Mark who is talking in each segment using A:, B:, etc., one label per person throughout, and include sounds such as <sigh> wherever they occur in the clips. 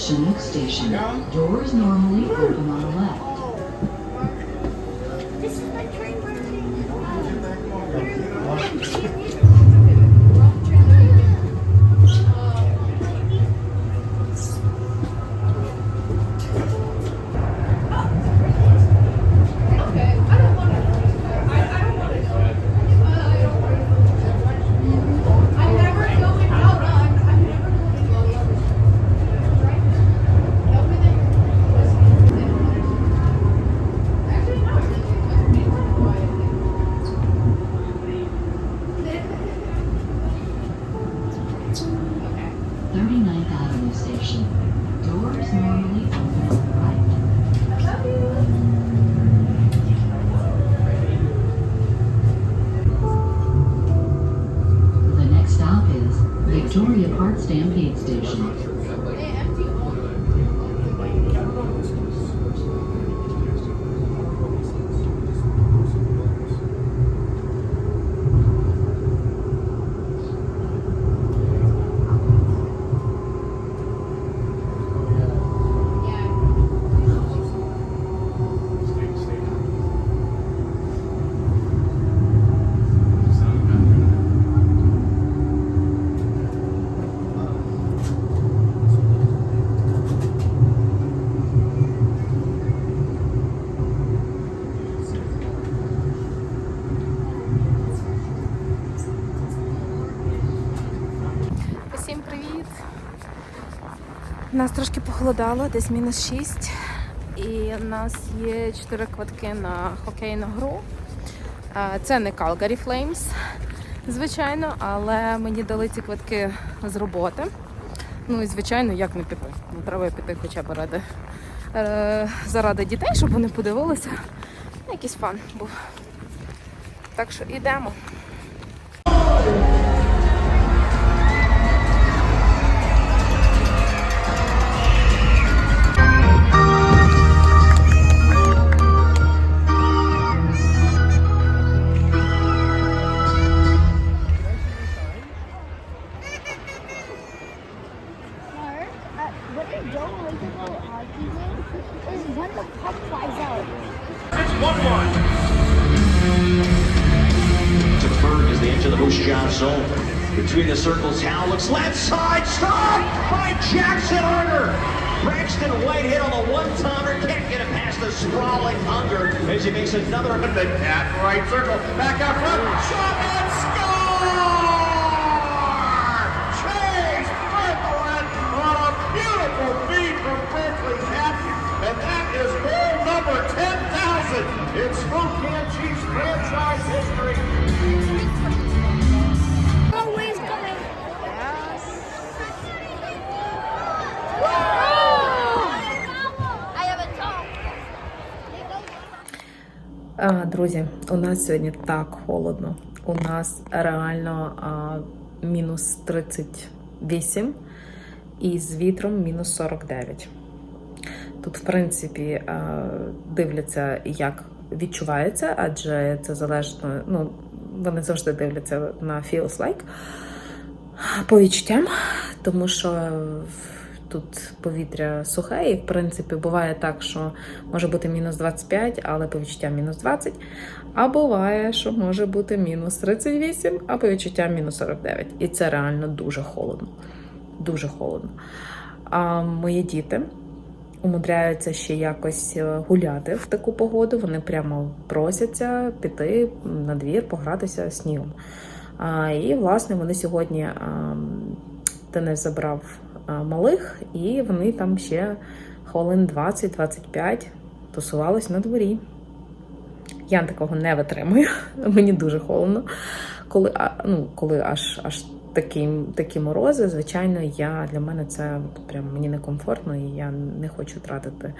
A: Chinook Station. Doors normally open on the left.
B: Нас трошки похолодало, десь мінус 6. І у нас є 4 квитки на хокейну гру. Це не Calgary Flames, звичайно, але мені дали ці квитки з роботи. Ну і звичайно, як не піти. Ну, треба піти хоча б ради, е, заради дітей, щоб вони подивилися. Якийсь фан був. Так що йдемо.
C: Is when the puck flies out.
D: to Berg as they enter the Moose Jaw zone. Between the circles, Hal looks left side, stopped by Jackson Arter. Braxton White hit on the one-timer, can't get it past the sprawling Unger as he makes another.
E: The cat right circle, back out front, shot and 10,000 in Spokane Chiefs franchise history.
B: Друзі, у нас сьогодні так холодно. У нас реально а, мінус 38 і з вітром мінус 49. Тут, в принципі, дивляться, як відчувається, адже це залежно, ну, вони завжди дивляться на feels like по відчуттям, тому що тут повітря сухе, і в принципі буває так, що може бути мінус 25, але по відчуттям мінус 20. А буває, що може бути мінус 38, а по відчуттям мінус 49. І це реально дуже холодно. Дуже холодно. А мої діти умудряються ще якось е, гуляти в таку погоду. Вони прямо просяться піти на двір, погратися снігом. І, власне, вони сьогодні а, Денис забрав малих, і вони там ще хвилин 20-25 тусувались на дворі. Я такого не витримую, <laughs> мені дуже холодно. Коли, ну, коли аж, аж такі, такі морози, звичайно, я, для мене це от прям мені некомфортно, і я не хочу тратити.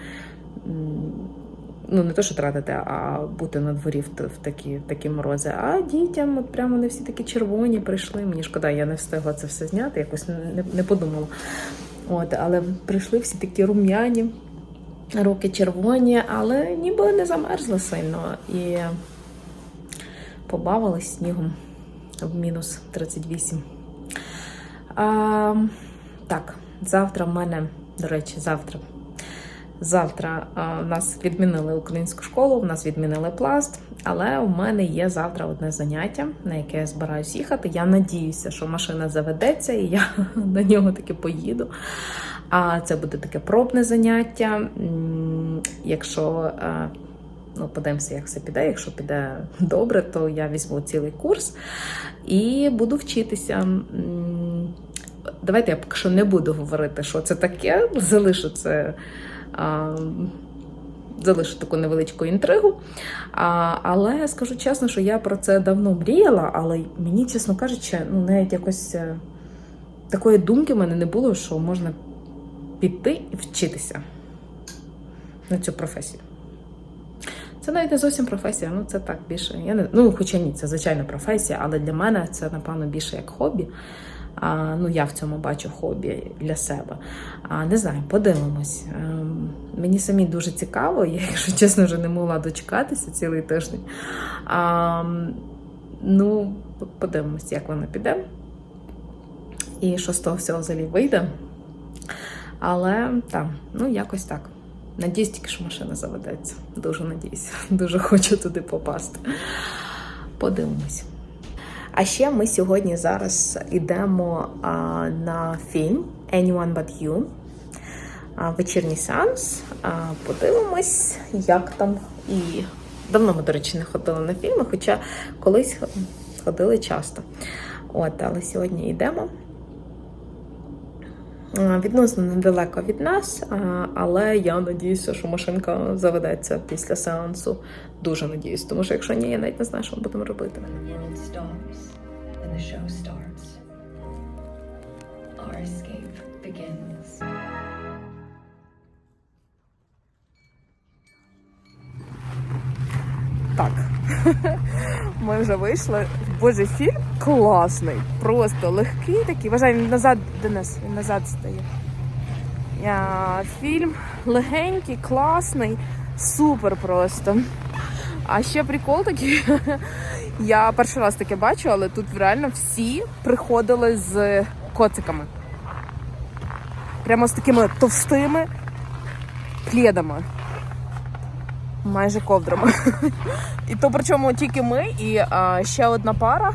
B: Ну, не то, що тратити, а бути на дворі в, такі, в такі морози. А дітям, от прямо вони всі такі червоні прийшли. Мені шкода, я не встигла це все зняти, якось не, не подумала. От, але прийшли всі такі рум'яні, руки червоні, але ніби не замерзли сильно. І побавились снігом в мінус 38. А, так, завтра в мене
F: До речі, завтра. Завтра а, в нас відмінили українську школу, в нас відмінили пласт, але у мене є завтра одне заняття, на яке я збираюсь їхати. Я надіюся, що машина заведеться і я <laughs> на нього таки поїду. А це буде таке пробне заняття. Якщо е, ну, подивимося, як все піде. Якщо піде добре, то я візьму цілий курс і буду вчитися. Давайте я поки що не буду говорити, що це таке, залишу це. А, залишу таку невеличку інтригу. А, але скажу чесно, що я про це давно мріяла, але мені, чесно кажучи, ну навіть якось е, такої думки в мене не було, що можна піти і вчитися на цю професію. Це навіть не зовсім професія, ну це так більше. Я не, ну, хоча ні, це звичайно професія, але для мене це, напевно, більше як хобі. Ну, я в цьому бачу хобі для себе. А, не знаю, подивимось. Ем, мені самі дуже цікаво, я, якщо чесно, вже не могла дочекатися цілий тиждень. А, ну, подивимось, як воно піде. І що з того всього взагалі вийде. Але так, ну якось так. Надіюсь, тільки що машина заведеться. Дуже надіюся. <laughs> Дуже хочу туди попасти. Подивимось. А ще ми сьогодні зараз йдемо а, на фільм Anyone But You. Вечірній сеанс. Подивимось, як там. І давно ми, до речі, не ходили на фільми, хоча колись ходили часто. От, але сьогодні йдемо. А, Відносно недалеко від нас, але я надіюся, що машинка заведеться після сеансу. Дуже надіюсь, тому що якщо ні, я навіть не знаю, що ми будемо робити.
B: Так. Ми вже вийшли. Боже, фільм класний. Просто легкий такий. Вважай, він назад, Денис, він назад стає. Фільм легенький, класний, супер просто. А ще прикол такий. Я перший раз таке бачу, але тут реально всі приходили з коциками. Прямо з такими товстими плідами. Майже ковдрами. І то причому тільки ми і ще одна пара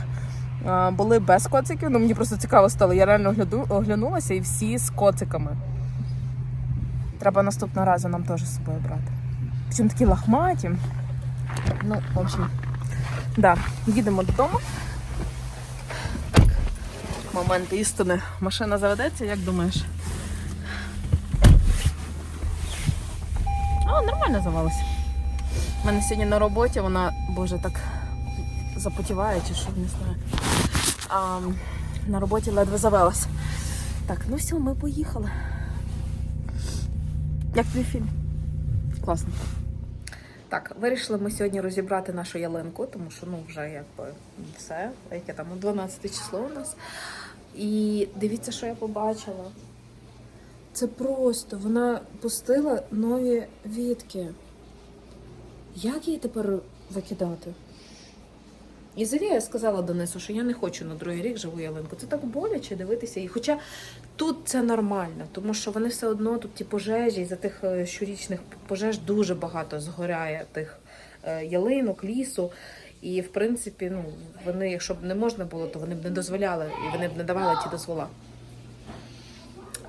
B: були без коциків. Ну мені просто цікаво стало. Я реально огляду, оглянулася і всі з коциками. Треба наступного разу нам теж з собою брати. Причому такі лахматі. Ну, в общем, да, їдемо додому. Так, момент істини. Машина заведеться, як думаєш? О, нормально завелася. У мене сьогодні на роботі вона, боже, так запотіває чи що, не знаю. А, на роботі ледве завелась. Так, ну все, ми поїхали. Як твій фільм? Класно. Так, вирішили ми сьогодні розібрати нашу ялинку, тому що ну вже якби все, яке там 12 число у нас. І дивіться, що я побачила. Це просто вона пустила нові вітки. Як її тепер викидати? І взагалі я сказала Денису, що я не хочу на другий рік живу ялинку. Це так боляче дивитися її. Хоча тут це нормально, тому що вони все одно тут ті пожежі, за тих е, щорічних пожеж дуже багато згоряє тих е, ялинок, лісу. І в принципі, ну вони, якщо б не можна було, то вони б не дозволяли і вони б не давали ті дозвола.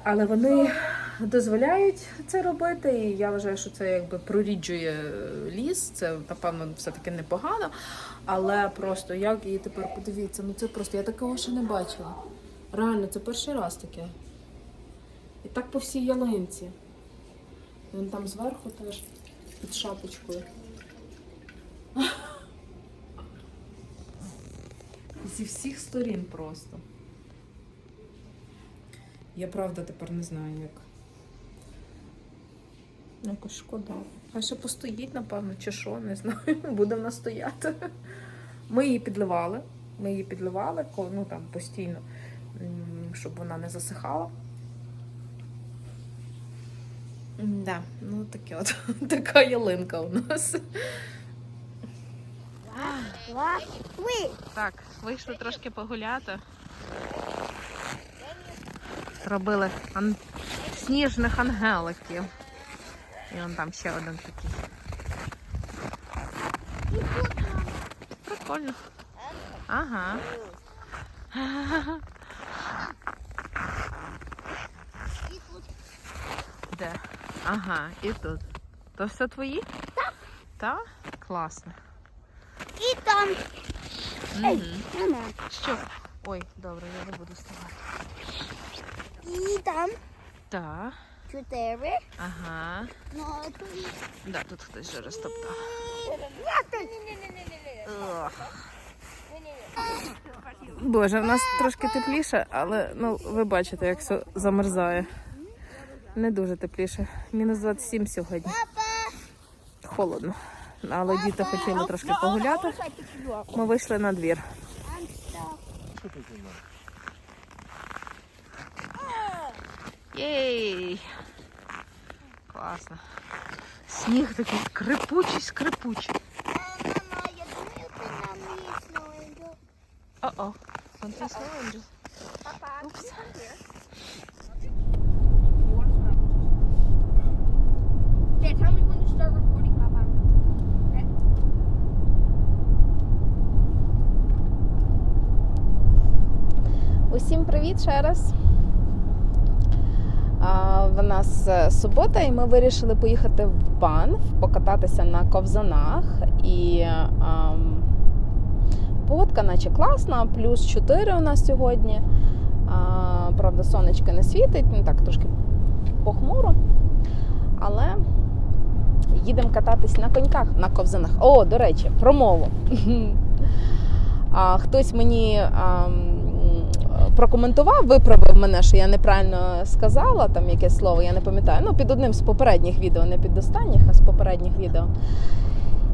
B: Але вони дозволяють це робити, і я вважаю, що це якби проріджує ліс. Це напевно все-таки непогано. Але просто як її тепер подивіться, ну це просто я такого ще не бачила. Реально, це перший раз таке. І так по всій ялинці. Він там зверху теж під шапочкою. <laughs> Зі всіх сторін просто. Я правда тепер не знаю як. Якось шкода. Хай ще постоїть, напевно, чи що, не знаю. <laughs> Буде в нас стояти. Ми її підливали. Ми її підливали, ну там постійно, щоб вона не засихала. Да, ну таке от <laughs> така ялинка у нас. Так, вийшли трошки погуляти. Робили ан- сніжних ангеликів. І он там ще один такий. Прикольно. Ага.
C: І тут
B: Де? Ага, і тут. То все твої? Так. Так? Класно.
C: і там. Ей, мама.
B: Що? Ой, добре, я не буду ставати.
C: І там
B: Так.
C: Чотири.
B: Ага. Да, тут хтось вже розтоптав. Боже, в нас трошки тепліше, але ну ви бачите, як все замерзає. Не дуже тепліше. Мінус 27 сьогодні. Холодно. Але діти хотіли трошки погуляти. Ми вийшли на двір. Єй! Класно. Сніг такий скрипучий, скрипучий. О-о. Angel.
C: Папа.
B: Усім привіт ще раз. В нас е, субота, і ми вирішили поїхати в Банф, покататися на ковзанах. І ам, погодка наче класна, плюс 4 у нас сьогодні. А, правда, сонечко не світить, ну так трошки похмуро. Але їдемо кататись на коньках, на ковзанах. О, до речі, про мову. <laughs> Хтось мені ам, прокоментував, виправив мене, що я неправильно сказала там якесь слово, я не пам'ятаю. Ну, під одним з попередніх відео, не під останніх, а з попередніх відео.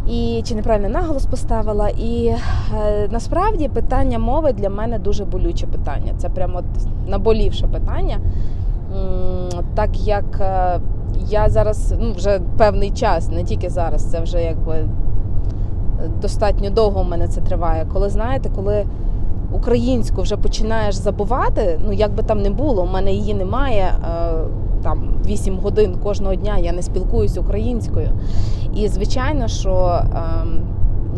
B: І чи неправильно наголос поставила. І е, насправді питання мови для мене дуже болюче питання. Це прямо от наболівше питання. Так як е, я зараз ну, вже певний час, не тільки зараз, це вже якби достатньо довго у мене це триває. Коли знаєте, коли українську вже починаєш забувати, ну як би там не було, у мене її немає е, там 8 годин кожного дня, я не спілкуюся українською. І звичайно, що ем,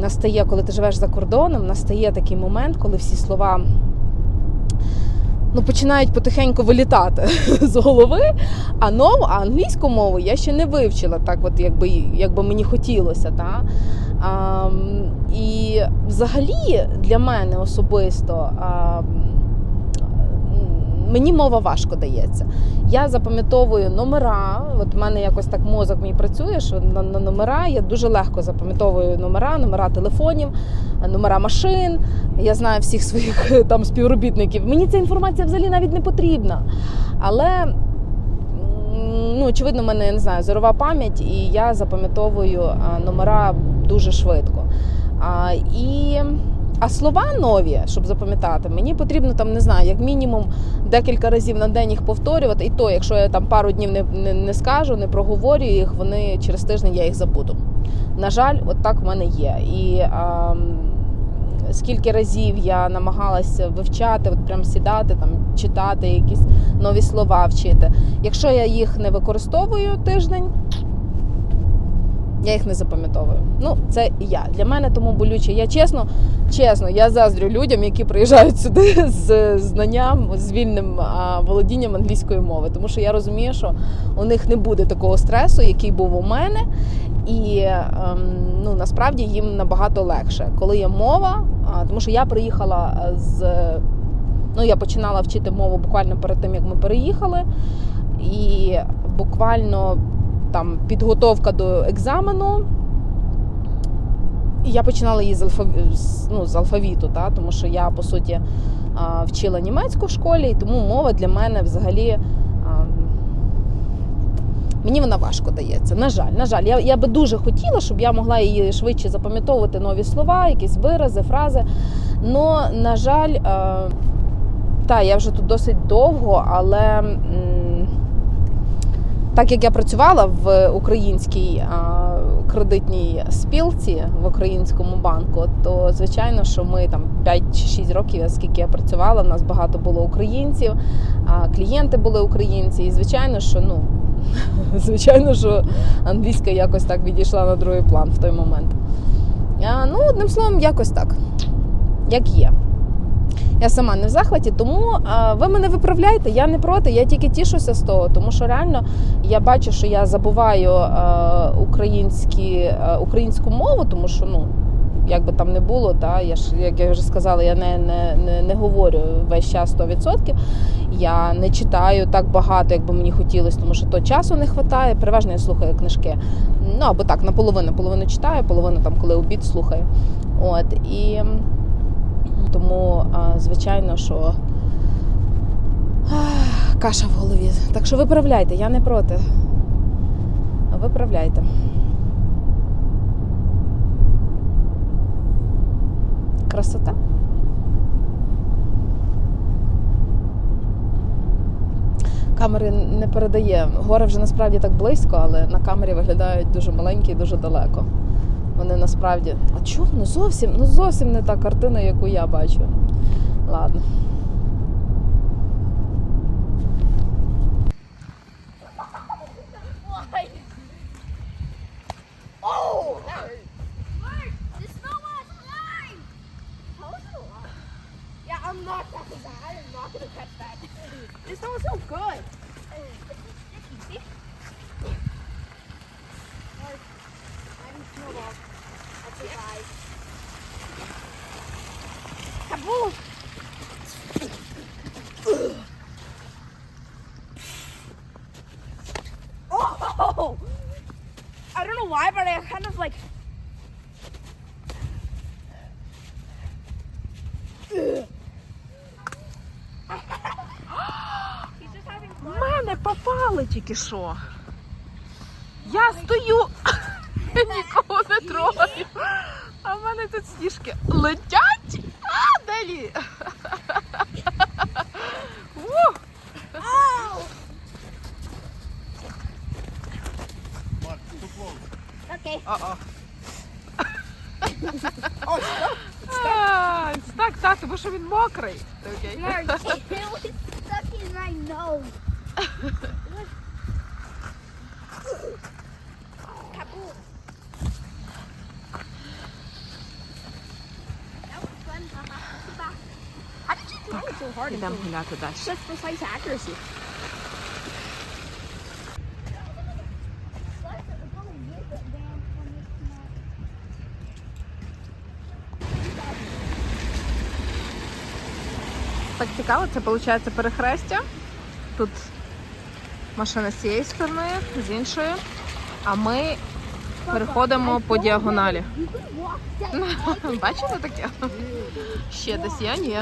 B: настає, коли ти живеш за кордоном, настає такий момент, коли всі слова. Ну, починають потихеньку вилітати <laughs> з голови, а нову, а англійську мову я ще не вивчила, так от якби, якби мені хотілося. Та? А, і взагалі для мене особисто а, мені мова важко дається. Я запам'ятовую номера. От в мене якось так мозок мій працює, що на, на номера я дуже легко запам'ятовую номера, номера телефонів, номера машин. Я знаю всіх своїх <laughs> там співробітників. Мені ця інформація взагалі навіть не потрібна. Але ну, очевидно, в мене я не знаю, зорова пам'ять, і я запам'ятовую номера дуже швидко. А, і, а слова нові, щоб запам'ятати, мені потрібно там, не знаю, як мінімум декілька разів на день їх повторювати. І то, якщо я там пару днів не, не, не скажу, не проговорю їх, вони через тиждень я їх забуду. На жаль, от так в мене є. І а, скільки разів я намагалася вивчати, от прям сідати, там читати якісь нові слова вчити. Якщо я їх не використовую тиждень, я їх не запам'ятовую. Ну, це і я. Для мене тому болюче. Я чесно, чесно, я заздрю людям, які приїжджають сюди <laughs> з знанням, з вільним володінням англійської мови. Тому що я розумію, що у них не буде такого стресу, який був у мене. І ем, ну, насправді їм набагато легше, коли є мова. Тому що я приїхала з. Ну, я починала вчити мову буквально перед тим, як ми переїхали. І буквально там підготовка до екзамену. І я починала її з, алфав... ну, з алфавіту, та? тому що я, по суті, вчила німецьку в школі, і тому мова для мене взагалі. Мені вона важко дається. На жаль, на жаль, я, я би дуже хотіла, щоб я могла її швидше запам'ятовувати нові слова, якісь вирази, фрази. Но, на жаль, е, та, я вже тут досить довго, але так як я працювала в українській кредитній спілці в українському банку, то звичайно, що ми там 5 чи 6 років, скільки я працювала, в нас багато було українців, клієнти були українці. І звичайно, що ну <laughs> звичайно, що англійська якось так відійшла на другий план в той момент. Ну, одним словом, якось так, як є. Я сама не в захваті, тому ви мене виправляйте, я не проти, я тільки тішуся з того, тому що реально я бачу, що я забуваю українські, українську мову, тому що ну. Як би там не було, та я ж як я вже сказала, я не, не, не, не говорю весь час 100%. Я не читаю так багато, як би мені хотілося, тому що то часу не вистачає. Переважно я слухаю книжки. Ну або так, наполовину, половину читаю, половину там, коли обід слухаю. От і тому, звичайно, що <sighs> каша в голові. Так що виправляйте, я не проти. Виправляйте. Красота. Камери не передає. Гори вже насправді так близько, але на камері виглядають дуже маленькі і дуже далеко. Вони насправді. А чого? Ну зовсім, ну зовсім не та картина, яку я бачу. Ладно.
C: Oh! Was I'm not that. I am not gonna catch that. This snow is so good. Kaboom! Oh! I don't know why, but I kind of like.
B: Мене попали тільки що. Я стою. А в мене тут сніжки летять. А, далі. А, Так, так, тому що він мокрий. Окей. Ідемо гуляти далі. Так цікаво, це виходить перехрестя. Тут машина з цієї сторони, з іншої. А ми переходимо по діагоналі. <laughs> Бачите таке? Ще десь я ні.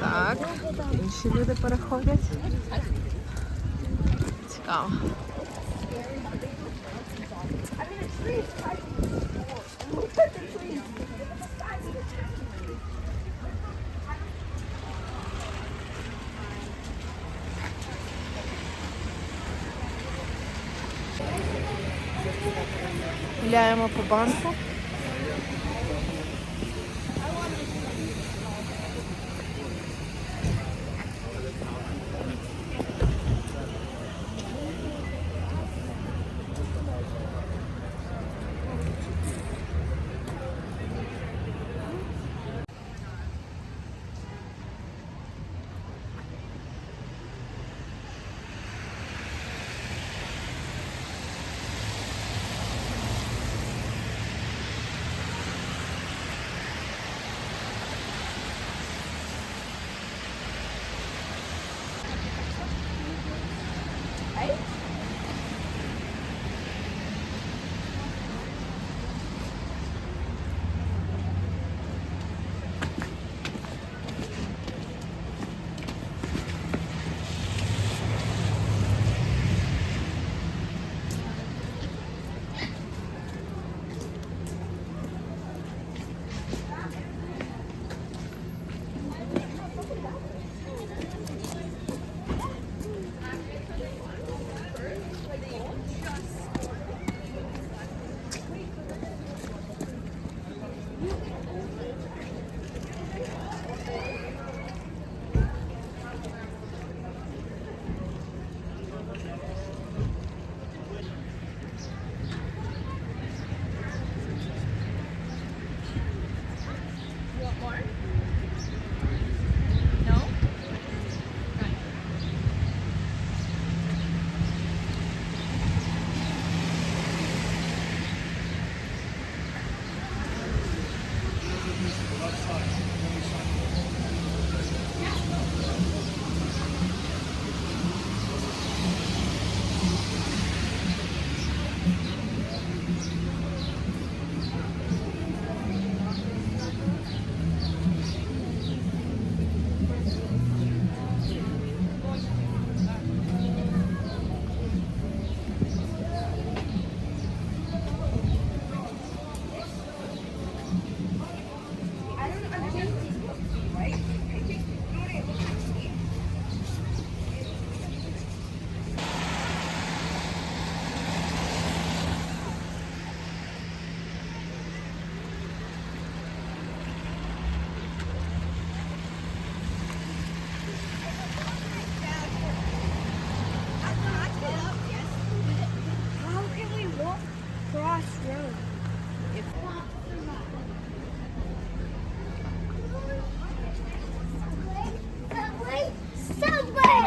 B: Так, інші люди переходять. Цікаво. Гуляємо по банку.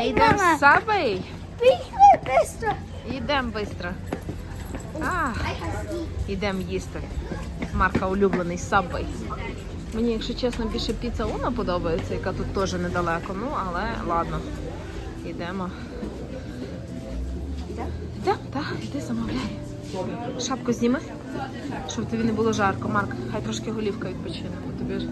B: Ми йдемо з Сабей.
C: Пішли быстро.
B: Йдемо швидко. А, йдемо їсти. Марка улюблений Subway. Мені, якщо чесно, більше піца Уна подобається, яка тут теж недалеко. Ну, але ладно. Йдемо. Йдемо? Так, йди замовляй. Шапку зніми, щоб тобі не було жарко. Марк, хай трошки голівка відпочине, бо тобі ж.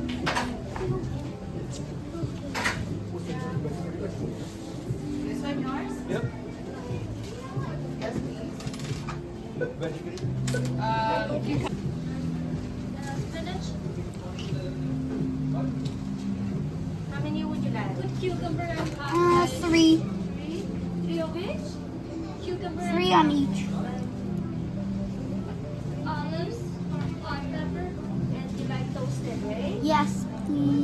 C: Uh, three. Three? Three of each? Cucumber Three on each. Olives, hot pepper, and you like toasted, right? Yes, please.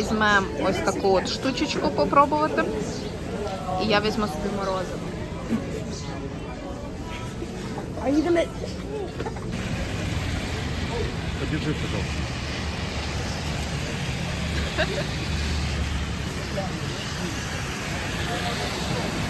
B: Візьмемо ось таку от штучечку попробувати. І я візьму собі морозиво.
E: Подержи, пожалуйста. <laughs>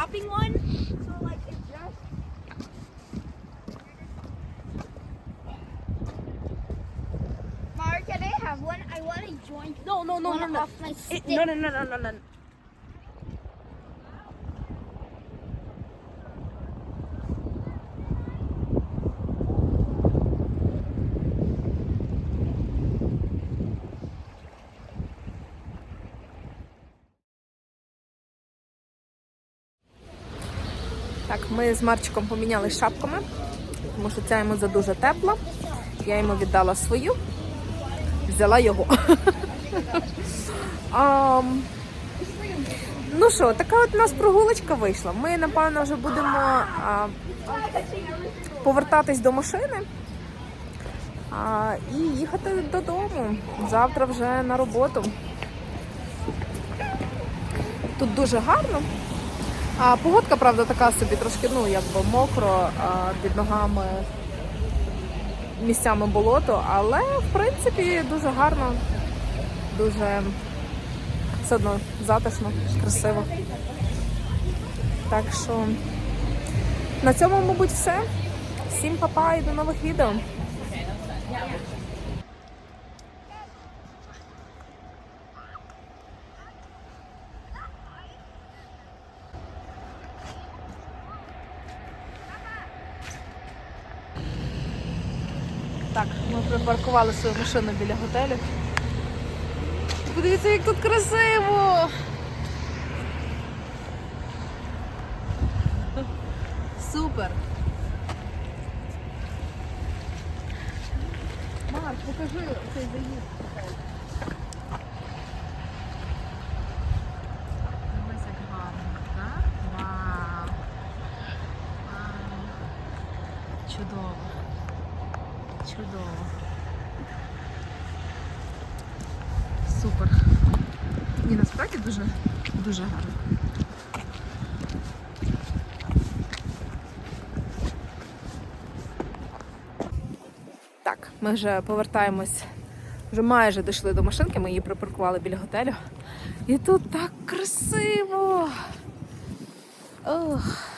C: dropping one. So, like, it just. Mark, can I have one? I want to join.
B: No, no, no, no, no.
C: off my stick.
B: no, no, no, no, no, no. Ми з Марчиком помінялись шапками, тому що ця йому задуже тепла. Я йому віддала свою, взяла його. <laughs> Ам, ну що, така от у нас прогулочка вийшла. Ми, напевно, вже будемо а, повертатись до машини а, і їхати додому. Завтра вже на роботу. Тут дуже гарно. А погодка, правда, така собі трошки, ну, якби мокро, а, під ногами місцями болото, але в принципі дуже гарно, дуже все одно затишно, красиво. Так що на цьому, мабуть, все. Всім па-па і до нових відео. Так, ми припаркували свою машину біля готелю. Подивіться, як тут красиво! Супер! Марк, покажи цей заїзд. Дивись, як гарно, так? Чудово! Чудово. Супер. Ні, насправді дуже, дуже гарно. Так, ми вже повертаємось, вже майже дійшли до машинки, ми її припаркували біля готелю. І тут так красиво. Ох.